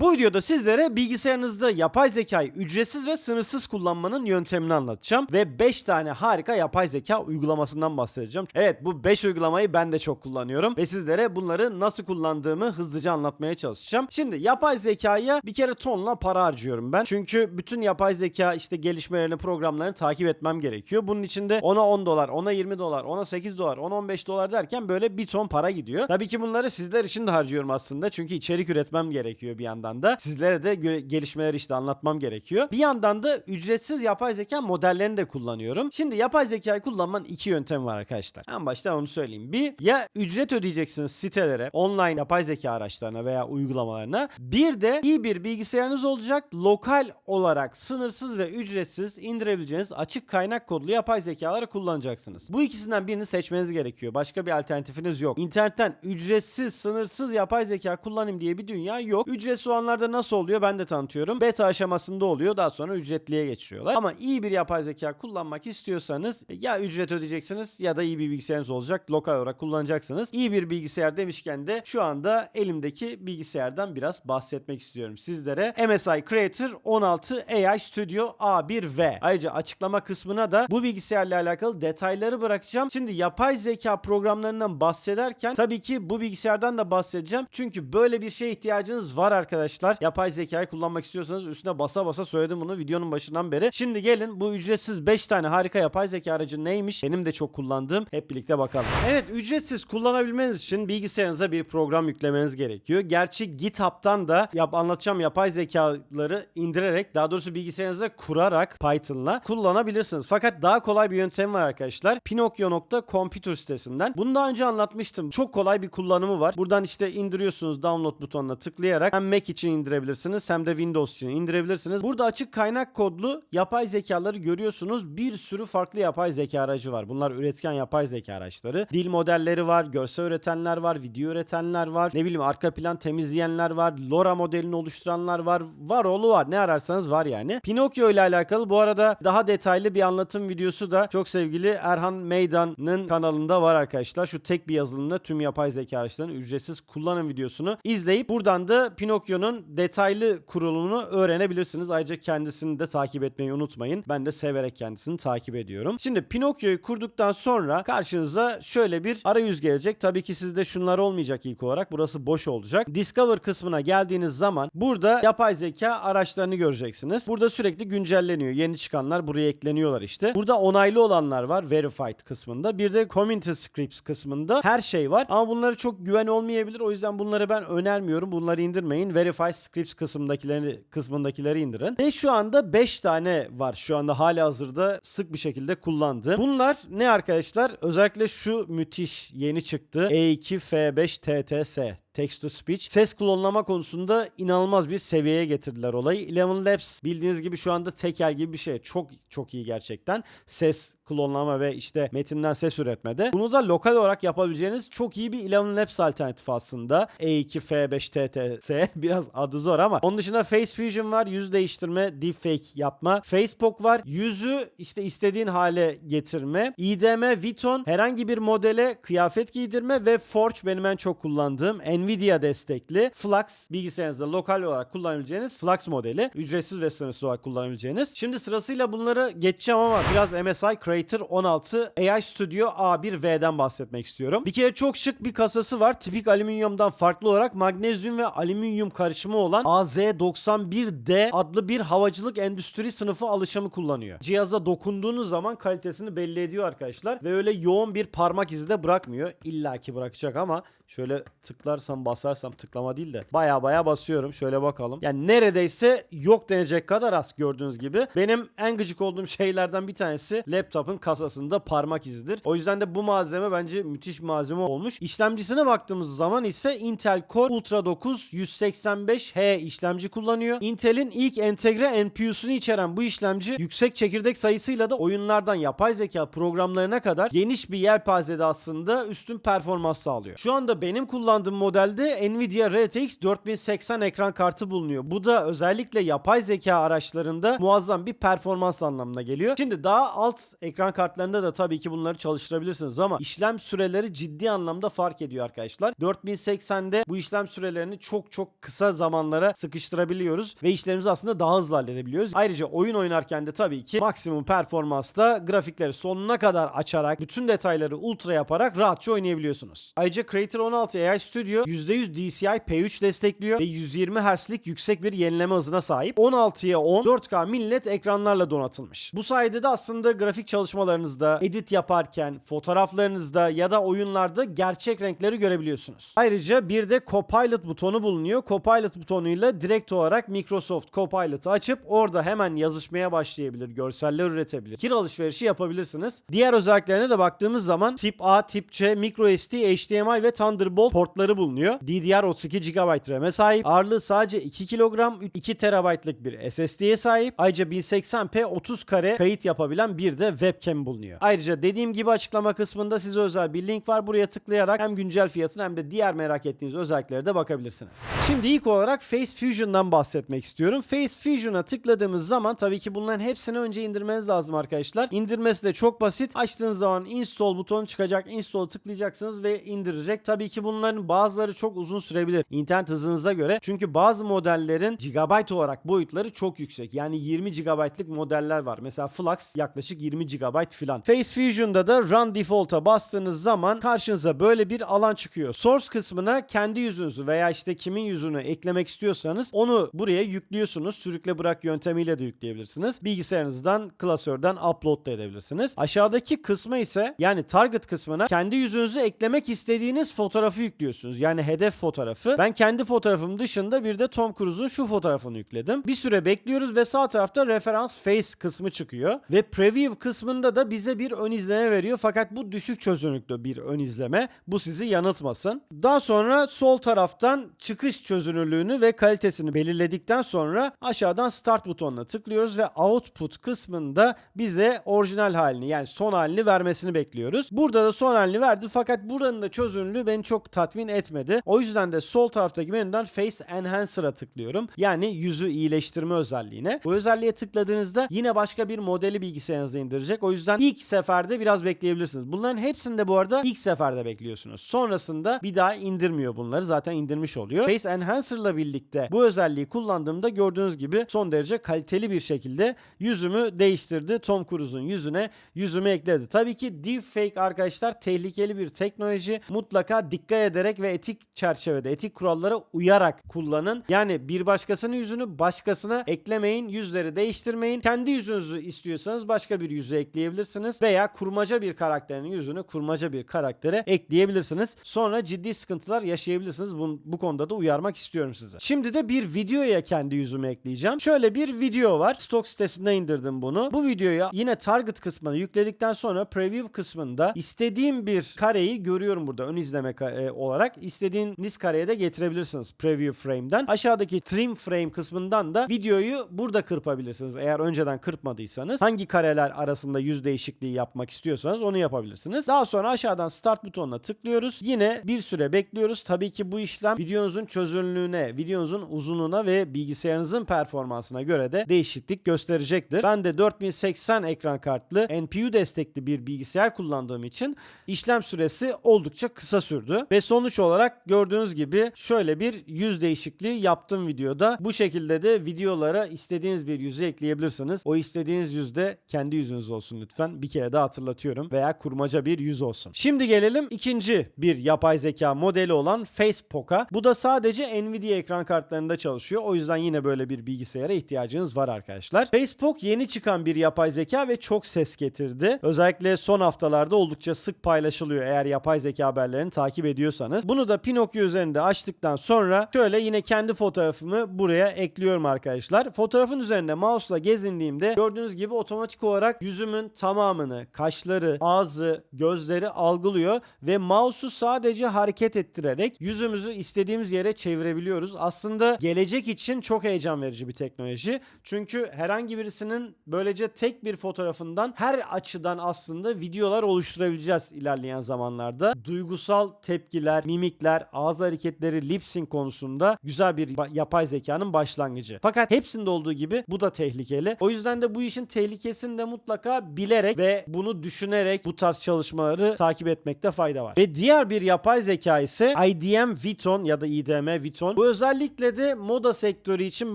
Bu videoda sizlere bilgisayarınızda yapay zekayı ücretsiz ve sınırsız kullanmanın yöntemini anlatacağım ve 5 tane harika yapay zeka uygulamasından bahsedeceğim. Evet bu 5 uygulamayı ben de çok kullanıyorum ve sizlere bunları nasıl kullandığımı hızlıca anlatmaya çalışacağım. Şimdi yapay zekaya bir kere tonla para harcıyorum ben. Çünkü bütün yapay zeka işte gelişmelerini, programlarını takip etmem gerekiyor. Bunun içinde ona 10 dolar, ona 20 dolar, ona 8 dolar, ona 15 dolar derken böyle bir ton para gidiyor. Tabii ki bunları sizler için de harcıyorum aslında. Çünkü içerik üretmem gerekiyor bir yandan da. Sizlere de gelişmeleri işte anlatmam gerekiyor. Bir yandan da ücretsiz yapay zeka modellerini de kullanıyorum. Şimdi yapay zekayı kullanmanın iki yöntemi var arkadaşlar. En başta onu söyleyeyim. Bir ya ücret ödeyeceksiniz sitelere, online yapay zeka araçlarına veya uygulamalarına. Bir de iyi bir bilgisayarınız olacak. Lokal olarak sınırsız ve ücretsiz indirebileceğiniz açık kaynak kodlu yapay zekaları kullanacaksınız. Bu ikisinden birini seçmeniz gerekiyor. Başka bir alternatifiniz yok. İnternetten ücretsiz, sınırsız yapay zeka kullanayım diye bir dünya yok. Ücretsiz olanlarda nasıl oluyor ben de tanıtıyorum. Beta aşamasında oluyor. Daha sonra ücretliye geçiriyorlar. Ama iyi bir yapay zeka kullanmak istiyorsanız ya ücret ödeyeceksiniz ya da iyi bir bilgisayarınız olacak. Lokal olarak kullanacaksınız. İyi bir bilgisayar demişken de şu anda elimdeki bilgisayardan biraz bahsetmek istiyorum sizlere. MSI Creator 16 AI Studio A1V. Ayrıca açıklama kısmına da bu bilgisayarla alakalı detayları bırakacağım. Şimdi yapay zeka programlarından bahsederken tabii ki bu bilgisayardan da bahsedeceğim. Çünkü böyle bir şeye ihtiyacınız var arkadaşlar. Yapay zekayı kullanmak istiyorsanız üstüne basa basa söyledim bunu videonun başından beri. Şimdi gelin bu ücretsiz 5 tane harika yapay zeka aracı neymiş? Benim de çok kullandığım. Hep birlikte bakalım. Evet ücretsiz kullanabilmeniz için bilgisayarınıza bir program yüklemeniz gerekiyor. Gerçi GitHub'tan da yap, anlatacağım yapay zekaları indirerek daha doğrusu bilgisayarınıza kurarak Python'la kullanabilirsiniz. Fakat daha kolay bir yöntem var arkadaşlar. Pinokyo.computer sitesinden. Bunu daha önce anlatmıştım. Çok kolay bir kullanımı var. Buradan işte indiriyorsunuz download butonuna tıklayarak hem Mac için indirebilirsiniz hem de Windows için indirebilirsiniz. Burada açık kaynak kodlu yapay zekaları görüyorsunuz. Bir sürü farklı yapay zeka aracı var. Bunlar üretken yapay zeka araçları. Dil modelleri var, görsel üretenler var, video üretenler var. Ne bileyim arka plan temizleyenler var. LoRa modelini oluşturanlar var. Var oğlu var. Ne ararsanız var yani. Pinokyo ile alakalı bu arada daha detaylı bir anlatım videosu da çok sevgili Erhan Meydan'ın kanalında var arkadaşlar. Şu tek bir yazılımda tüm yapay zeka araçlarını ücretsiz kullanım videosunu izleyip buradan da Pinokyo'nun detaylı kurulumunu öğrenebilirsiniz. Ayrıca kendisini de takip etmeyi unutmayın. Ben de severek kendisini takip ediyorum. Şimdi Pinokyo'yu kurduktan sonra karşınıza şöyle bir arayüz gelecek. Tabii ki sizde şunlar olmayacak ilk olarak. Burası boş olacak. Discover kısmına geldiğiniz zaman burada yapay zeka araçlarını göreceksiniz. Burada sürekli güncelleniyor. Yeni çıkanlar buraya ekleniyorlar işte. Burada onaylı olanlar var verified kısmında. Bir de community scripts kısmında her şey var. Ama bunları çok güven olmayabilir. O yüzden bunları ben önermiyorum. Bunları indirmeyin. Verified scripts kısmındakileri kısmındakileri indirin. Ve şu anda 5 tane var. Şu anda hala hazırda sık bir şekilde kullandığım. Bunlar ne arkadaşlar? Özellikle şu müthiş yeni çıktı. E E2F5 TTS text to speech. Ses klonlama konusunda inanılmaz bir seviyeye getirdiler olayı. Eleven Labs bildiğiniz gibi şu anda tekel gibi bir şey. Çok çok iyi gerçekten. Ses klonlama ve işte metinden ses üretmede. Bunu da lokal olarak yapabileceğiniz çok iyi bir Eleven Labs alternatifi aslında. E E2F5 TTS biraz adı zor ama onun dışında Face Fusion var. Yüz değiştirme, deepfake yapma. Facebook var. Yüzü işte istediğin hale getirme. IDM, Viton herhangi bir modele kıyafet giydirme ve Forge benim en çok kullandığım Nvidia destekli Flux bilgisayarınızda lokal olarak kullanabileceğiniz Flux modeli. Ücretsiz ve sınırsız olarak kullanabileceğiniz. Şimdi sırasıyla bunları geçeceğim ama biraz MSI Creator 16 AI Studio A1V'den bahsetmek istiyorum. Bir kere çok şık bir kasası var. Tipik alüminyumdan farklı olarak magnezyum ve alüminyum karışımı olan AZ91D adlı bir havacılık endüstri sınıfı alışımı kullanıyor. Cihaza dokunduğunuz zaman kalitesini belli ediyor arkadaşlar ve öyle yoğun bir parmak izi de bırakmıyor. İlla ki bırakacak ama şöyle tıklarsam basarsam tıklama değil de baya baya basıyorum. Şöyle bakalım. Yani neredeyse yok denecek kadar az gördüğünüz gibi. Benim en gıcık olduğum şeylerden bir tanesi laptopun kasasında parmak izidir. O yüzden de bu malzeme bence müthiş malzeme olmuş. İşlemcisine baktığımız zaman ise Intel Core Ultra 9 185H işlemci kullanıyor. Intel'in ilk entegre NPU'sunu içeren bu işlemci yüksek çekirdek sayısıyla da oyunlardan yapay zeka programlarına kadar geniş bir yelpazede aslında üstün performans sağlıyor. Şu anda benim kullandığım modelde Nvidia RTX 4080 ekran kartı bulunuyor. Bu da özellikle yapay zeka araçlarında muazzam bir performans anlamına geliyor. Şimdi daha alt ekran kartlarında da tabii ki bunları çalıştırabilirsiniz ama işlem süreleri ciddi anlamda fark ediyor arkadaşlar. 4080'de bu işlem sürelerini çok çok kısa zamanlara sıkıştırabiliyoruz ve işlerimizi aslında daha hızlı halledebiliyoruz. Ayrıca oyun oynarken de tabii ki maksimum performansta grafikleri sonuna kadar açarak bütün detayları ultra yaparak rahatça oynayabiliyorsunuz. Ayrıca Creator 16 AI Studio %100 DCI P3 destekliyor ve 120 Hz'lik yüksek bir yenileme hızına sahip. 16'ya 10 4K millet ekranlarla donatılmış. Bu sayede de aslında grafik çalışmalarınızda, edit yaparken, fotoğraflarınızda ya da oyunlarda gerçek renkleri görebiliyorsunuz. Ayrıca bir de Copilot butonu bulunuyor. Copilot butonuyla direkt olarak Microsoft Copilot'ı açıp orada hemen yazışmaya başlayabilir, görseller üretebilir. Kir alışverişi yapabilirsiniz. Diğer özelliklerine de baktığımız zaman tip A, tip C, microSD, HDMI ve Thunderbolt portları bulunuyor. DDR 32 GB RAM'e sahip. Ağırlığı sadece 2 kilogram, 2 TB'lık bir SSD'ye sahip. Ayrıca 1080p 30 kare kayıt yapabilen bir de webcam bulunuyor. Ayrıca dediğim gibi açıklama kısmında size özel bir link var. Buraya tıklayarak hem güncel fiyatını hem de diğer merak ettiğiniz özelliklere de bakabilirsiniz. Şimdi ilk olarak Face Fusion'dan bahsetmek istiyorum. Face Fusion'a tıkladığımız zaman tabii ki bunların hepsini önce indirmeniz lazım arkadaşlar. İndirmesi de çok basit. Açtığınız zaman install butonu çıkacak. Install tıklayacaksınız ve indirecek. Tabii ki bunların bazıları çok uzun sürebilir internet hızınıza göre. Çünkü bazı modellerin gigabyte olarak boyutları çok yüksek. Yani 20 GB'lık modeller var. Mesela Flux yaklaşık 20 GB filan. Face Fusion'da da Run Default'a bastığınız zaman karşınıza böyle bir alan çıkıyor. Source kısmına kendi yüzünüzü veya işte kimin yüzünü eklemek istiyorsanız onu buraya yüklüyorsunuz. Sürükle bırak yöntemiyle de yükleyebilirsiniz. Bilgisayarınızdan, klasörden upload da edebilirsiniz. Aşağıdaki kısmı ise yani target kısmına kendi yüzünüzü eklemek istediğiniz fotoğrafı yüklüyorsunuz. Yani hedef fotoğrafı. Ben kendi fotoğrafım dışında bir de Tom Cruise'un şu fotoğrafını yükledim. Bir süre bekliyoruz ve sağ tarafta referans face kısmı çıkıyor. Ve preview kısmında da bize bir ön izleme veriyor. Fakat bu düşük çözünürlüklü bir ön izleme. Bu sizi yanıltmasın. Daha sonra sol taraftan çıkış çözünürlüğünü ve kalitesini belirledikten sonra aşağıdan start butonuna tıklıyoruz ve output kısmında bize orijinal halini yani son halini vermesini bekliyoruz. Burada da son halini verdi fakat buranın da çözünürlüğü beni çok tatmin etmedi. O yüzden de sol taraftaki menüden Face Enhancer'a tıklıyorum. Yani yüzü iyileştirme özelliğine. Bu özelliğe tıkladığınızda yine başka bir modeli bilgisayarınıza indirecek. O yüzden ilk seferde biraz bekleyebilirsiniz. Bunların hepsinde bu arada ilk seferde bekliyorsunuz. Sonrasında bir daha indirmiyor bunları. Zaten indirmiş oluyor. Face Enhancer'la birlikte bu özelliği kullandığımda gördüğünüz gibi son derece kaliteli bir şekilde yüzümü değiştirdi. Tom Cruise'un yüzüne yüzümü ekledi. Tabii ki deepfake arkadaşlar tehlikeli bir teknoloji. Mutlaka dikkat ederek ve etik çerçevede, etik kurallara uyarak kullanın. Yani bir başkasının yüzünü başkasına eklemeyin, yüzleri değiştirmeyin. Kendi yüzünüzü istiyorsanız başka bir yüzü ekleyebilirsiniz veya kurmaca bir karakterin yüzünü kurmaca bir karaktere ekleyebilirsiniz. Sonra ciddi sıkıntılar yaşayabilirsiniz. Bu, bu konuda da uyarmak istiyorum size. Şimdi de bir videoya kendi yüzümü ekleyeceğim. Şöyle bir video var. Stok sitesinde indirdim bunu. Bu videoya yine target kısmını yükledikten sonra preview kısmında istediğim bir kareyi görüyorum burada ön izleme e, olarak. İstediğiniz kareye de getirebilirsiniz preview frame'den. Aşağıdaki trim frame kısmından da videoyu burada kırpabilirsiniz. Eğer önceden kırpmadıysanız hangi kareler arasında yüz değişikliği yapmak istiyorsanız onu yapabilirsiniz. Daha sonra aşağıdan start butonuna tıklıyoruz. Yine bir süre bekliyoruz. Tabii ki bu işlem videonuzun çözünürlüğüne, videonuzun uzunluğuna ve bilgisayarınızın performansına göre de değişiklik gösterecektir. Ben de 4080 ekran kartlı NPU destekli bir bilgisayar kullandığım için işlem süresi oldukça kısa sürdü. Ve sonuç olarak gördüğünüz gibi şöyle bir yüz değişikliği yaptım videoda. Bu şekilde de videolara istediğiniz bir yüzü ekleyebilirsiniz. O istediğiniz yüzde kendi yüzünüz olsun lütfen. Bir kere daha hatırlatıyorum. Veya kurmaca bir yüz olsun. Şimdi gelelim ikinci bir yapay zeka modeli olan Facepoca. Bu da sadece Nvidia ekran kartlarında çalışıyor. O yüzden yine böyle bir bilgisayara ihtiyacınız var arkadaşlar. Facebook yeni çıkan bir yapay zeka ve çok ses getirdi. Özellikle son haftalarda oldukça sık paylaşılıyor eğer yapay zeka haberlerini takip ediyorsanız. Bunu da Pinokyo üzerinde açtıktan sonra şöyle yine kendi fotoğrafımı buraya ekliyorum arkadaşlar. Fotoğrafın üzerinde mouse'la gezindiğimde gördüğünüz gibi otomatik olarak yüzümün tamamını, kaşları, ağzı, gözleri algılıyor ve mouse'u sadece hareket ettirerek yüzümüzü istediğimiz yere çevirebiliyoruz. Aslında gelecek için çok heyecan verici bir teknoloji. Çünkü herhangi birisinin böylece tek bir fotoğrafından her açıdan aslında videolar oluşturabileceğiz ilerleyen zamanlarda. Duygusal tepkiler, mimikler, ağız hareketleri, lip sync konusunda güzel bir yapay zekanın başlangıcı. Fakat hepsinde olduğu gibi bu da tehlikeli. O yüzden de bu işin tehlikesini de mutlaka bilerek ve bunu düşünerek bu tarz çalışmaları takip etmekte fayda var. Ve diğer bir yapay zeka ise IDM Viton ya da IDM Viton. Bu özellikle de moda sektörü için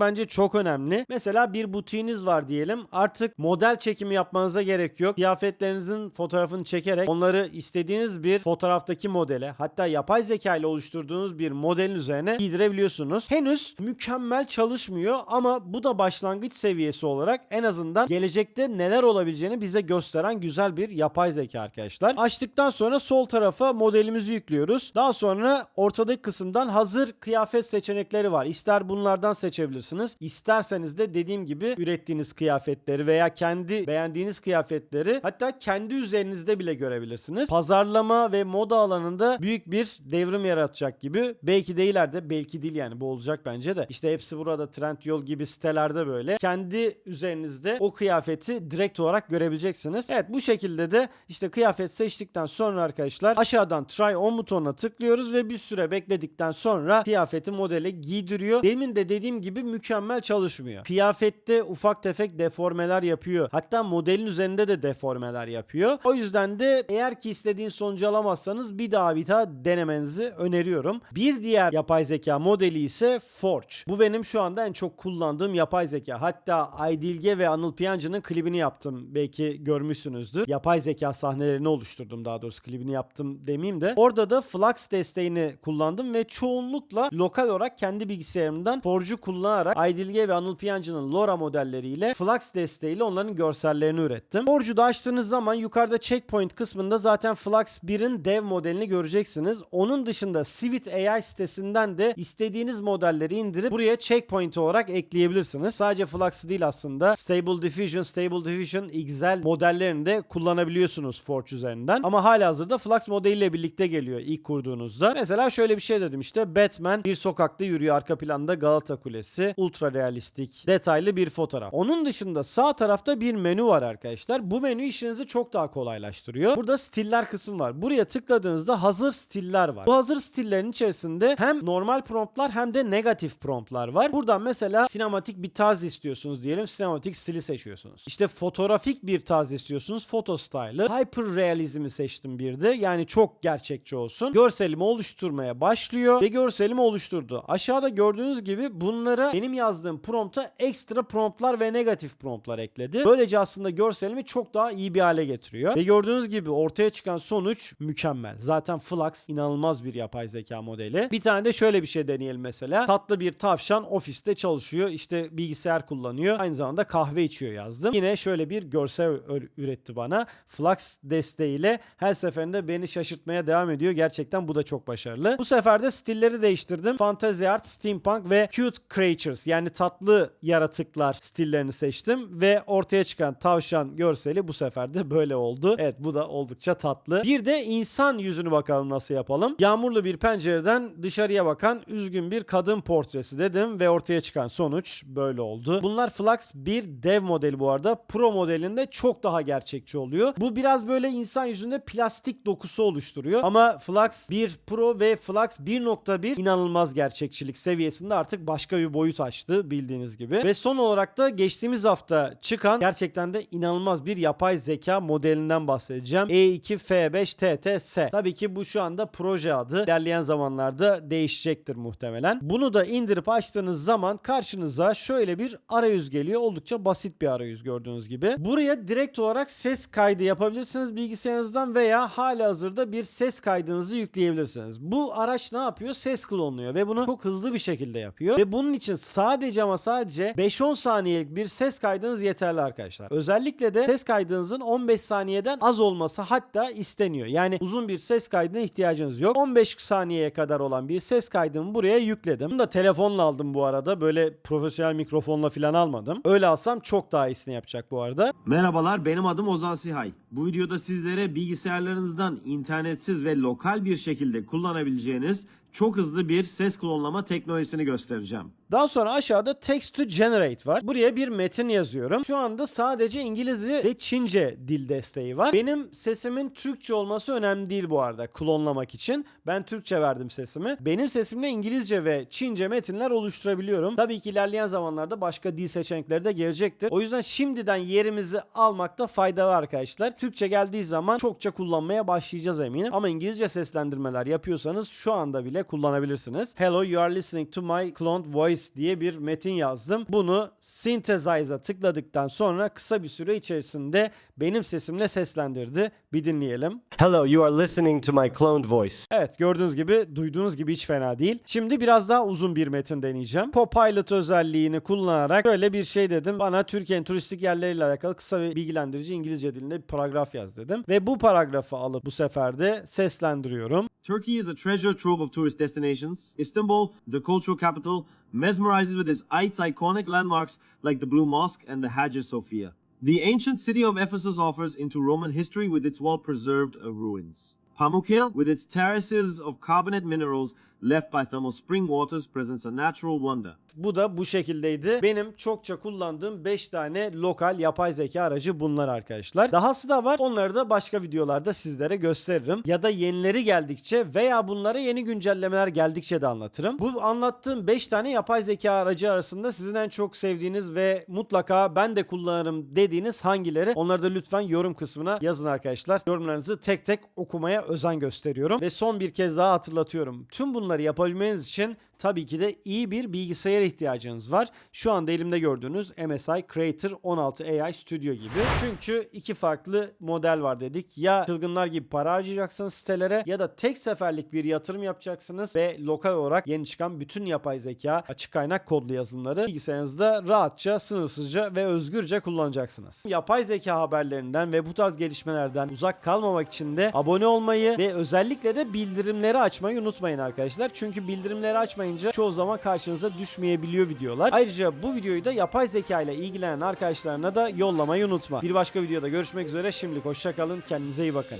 bence çok önemli. Mesela bir butiğiniz var diyelim. Artık model çekimi yapmanıza gerek yok. Kıyafetlerinizin fotoğrafını çekerek onları istediğiniz bir fotoğraftaki modele hatta yapay zeka ile oluşturduğunuz bir modelin üzerine giydirebiliyorsunuz. Henüz mükemmel çalışmıyor ama bu da başlangıç seviyesi olarak en azından gelecekte neler olabileceğini bize gösteren güzel bir yapay zeka arkadaşlar. Açtıktan sonra sol tarafa modelimizi yüklüyoruz. Daha sonra ortadaki kısımdan hazır kıyafet seçenekleri var. İster bunlardan seçebilirsiniz. İsterseniz de dediğim gibi ürettiğiniz kıyafetleri veya kendi beğendiğiniz kıyafetleri hatta kendi üzerinizde bile görebilirsiniz. Pazarlama ve moda alanında büyük bir devrim yaratacak gibi. Belki de ileride belki değil yani bu olacak bence de. İşte hepsi burada Trendyol gibi sitelerde böyle. Kendi üzerinizde o kıyafeti direkt olarak görebileceksiniz. Evet bu şekilde de işte kıyafet seçtikten sonra arkadaşlar aşağıdan try on butonuna tıklıyoruz ve bir süre bekledikten sonra kıyafeti modele giydiriyor. Demin de dediğim gibi mükemmel çalışmıyor. Kıyafette ufak tefek deformeler yapıyor. Hatta modelin üzerinde de deformeler yapıyor. O yüzden de eğer ki istediğin sonucu alamazsanız bir daha bir daha denemenizi öneriyorum. Bir diğer yapay zeka modeli ise Forge. Bu benim şu anda en çok kullandığım yapay zeka. Hatta Aydilge ve Anıl Piyancı'nın klibini yaptım. Belki görmüşsünüzdür. Yapay zeka sahnelerini oluşturdum daha doğrusu klibini yaptım demeyeyim de. Orada da Flux desteğini kullandım ve çoğunlukla lokal olarak kendi bilgisayarımdan Forge'u kullanarak Aydilge ve Anıl Piyancı'nın LoRa modelleriyle Flux desteğiyle onların görsellerini ürettim. Forge'u da açtığınız zaman yukarıda checkpoint kısmında zaten Flux 1'in dev modelini göreceksiniz. Onun dışında Civit AI sitesinden de istediğiniz modelleri indirip buraya checkpoint olarak ekleyebilirsiniz. Sadece Flux'ı değil aslında Stable Diffusion, Stable Diffusion, XL modellerini de kullanabiliyorsunuz Forge üzerinden. Ama hala hazırda Flux modeliyle birlikte geliyor ilk kurduğunuzda. Mesela şöyle bir şey dedim işte Batman bir sokakta yürüyor arka planda Galata Kulesi. Ultra realistik, detaylı bir fotoğraf. Onun dışında sağ tarafta bir menü var arkadaşlar. Bu menü işinizi çok daha kolaylaştırıyor. Burada stiller kısım var. Buraya tıkladığınızda hazır stiller var. Bu hazır stillerin içerisinde hem normal promptlar hem de negatif promptlar var. Buradan mesela sinematik bir tarz istiyorsunuz diyelim. Sinematik stili seçiyorsunuz. İşte fotoğrafik bir tarz istiyorsunuz. Foto style'ı. Hyper realizmi seçtim bir de. Yani çok gerçekçi olsun. Görselimi oluşturmaya başlıyor ve görselimi oluşturdu. Aşağıda gördüğünüz gibi bunlara benim yazdığım prompta ekstra promptlar ve negatif promptlar ekledi. Böylece aslında görselimi çok daha iyi bir hale getiriyor. Ve gördüğünüz gibi ortaya çıkan sonuç mükemmel. Zaten Flux inanılmaz bir yapay zeka modeli. Bir tane de şöyle bir şey deneyelim mesela. Tatlı bir tavşan ofiste çalışıyor. İşte bilgisayar kullanıyor. Aynı zamanda kahve içiyor yazdım. Yine şöyle bir görsel üretti bana. Flux desteğiyle her seferinde beni şaşırtmaya devam ediyor. Gerçekten bu da çok başarılı. Bu sefer de stilleri değiştirdim. Fantasy art, steampunk ve cute creatures yani tatlı yaratıklar stillerini seçtim ve ortaya çıkan tavşan görseli bu sefer de böyle oldu. Evet bu da oldukça tatlı. Bir de insan yüzünü bakalım nasıl yapalım. Yağmurlu bir pencereden dışarıya bakan üzgün bir kadın portresi dedim ve ortaya çıkan sonuç böyle oldu. Bunlar Flux bir dev modeli bu arada. Pro modelinde çok daha gerçekçi oluyor. Bu biraz böyle insan yüzünde plastik dokusu oluşturuyor. Ama Flux 1 Pro ve Flux 1.1 inanılmaz gerçekçilik seviyesinde artık başka bir boyut açtı bildiğiniz gibi. Ve son olarak da geçtiğimiz hafta çıkan gerçekten de inanılmaz bir yapay zeka modelinden bahsedeceğim. E E2 F5 TTS. Tabii ki bu şu anda proje adı. İlerleyen zamanlarda değişecektir muhtemelen. Bunu da indirip açtığınız zaman karşınıza şöyle bir arayüz geliyor. Oldukça basit bir arayüz gördüğünüz gibi. Buraya direkt olarak ses kaydı yapabilirsiniz bilgisayarınızdan veya hala hazırda bir ses kaydınızı yükleyebilirsiniz. Bu araç ne yapıyor? Ses klonluyor ve bunu çok hızlı bir şekilde yapıyor. Ve bunun için sadece ama sadece 5-10 saniyelik bir ses kaydınız yeterli arkadaşlar. Özellikle de ses kaydınızın 15 saniyeden az olması hatta isteniyor. Yani uzun bir ses kaydına ihtiyacınız yok. 15 saniyeye kadar olan bir ses kaydımı buraya yükledim. Bunu da telefonla aldım bu arada. Böyle profesyonel mikrofonla falan almadım. Öyle alsam çok daha iyisini yapacak bu arada. Merhabalar benim adım Ozan Sihay. Bu videoda sizlere bilgisayarlarınızdan internetsiz ve lokal bir şekilde kullanabileceğiniz çok hızlı bir ses klonlama teknolojisini göstereceğim. Daha sonra aşağıda text to generate var. Buraya bir metin yazıyorum. Şu anda sadece İngilizce ve Çince dil desteği var. Benim sesimin Türkçe olması önemli değil bu arada klonlamak için. Ben Türkçe verdim sesimi. Benim sesimle İngilizce ve Çince metinler oluşturabiliyorum. Tabii ki ilerleyen zamanlarda başka dil seçenekleri de gelecektir. O yüzden şimdiden yerimizi almakta fayda var arkadaşlar. Türkçe geldiği zaman çokça kullanmaya başlayacağız eminim. Ama İngilizce seslendirmeler yapıyorsanız şu anda bile kullanabilirsiniz. Hello you are listening to my cloned voice diye bir metin yazdım. Bunu Synthesize'a tıkladıktan sonra kısa bir süre içerisinde benim sesimle seslendirdi. Bir dinleyelim. Hello, you are listening to my cloned voice. Evet gördüğünüz gibi duyduğunuz gibi hiç fena değil. Şimdi biraz daha uzun bir metin deneyeceğim. Copilot özelliğini kullanarak böyle bir şey dedim. Bana Türkiye'nin turistik yerleriyle alakalı kısa ve bilgilendirici İngilizce dilinde bir paragraf yaz dedim. Ve bu paragrafı alıp bu sefer de seslendiriyorum. Turkey is a treasure trove of tourist destinations. Istanbul, the cultural capital, mesmerizes with its iconic landmarks like the Blue Mosque and the Hagia Sophia. The ancient city of Ephesus offers into Roman history with its well-preserved ruins. Pamukkale, with its terraces of carbonate minerals left by thermal spring waters, presents a natural wonder. Bu da bu şekildeydi. Benim çokça kullandığım 5 tane lokal yapay zeka aracı bunlar arkadaşlar. Dahası da var. Onları da başka videolarda sizlere gösteririm. Ya da yenileri geldikçe veya bunlara yeni güncellemeler geldikçe de anlatırım. Bu anlattığım 5 tane yapay zeka aracı arasında sizin en çok sevdiğiniz ve mutlaka ben de kullanırım dediğiniz hangileri? Onları da lütfen yorum kısmına yazın arkadaşlar. Yorumlarınızı tek tek okumaya özen gösteriyorum. Ve son bir kez daha hatırlatıyorum. Tüm bunları yapabilmeniz için tabii ki de iyi bir bilgisayara ihtiyacınız var. Şu anda elimde gördüğünüz MSI Creator 16 AI Studio gibi. Çünkü iki farklı model var dedik. Ya çılgınlar gibi para harcayacaksınız sitelere ya da tek seferlik bir yatırım yapacaksınız ve lokal olarak yeni çıkan bütün yapay zeka açık kaynak kodlu yazılımları bilgisayarınızda rahatça, sınırsızca ve özgürce kullanacaksınız. Yapay zeka haberlerinden ve bu tarz gelişmelerden uzak kalmamak için de abone olmayı ve özellikle de bildirimleri açmayı unutmayın arkadaşlar. Çünkü bildirimleri açmayınca çoğu zaman karşınıza düşmeyebiliyor videolar. Ayrıca bu videoyu da yapay zeka ile ilgilenen arkadaşlarına da yollamayı unutma. Bir başka videoda görüşmek üzere. Şimdilik hoşçakalın. Kendinize iyi bakın.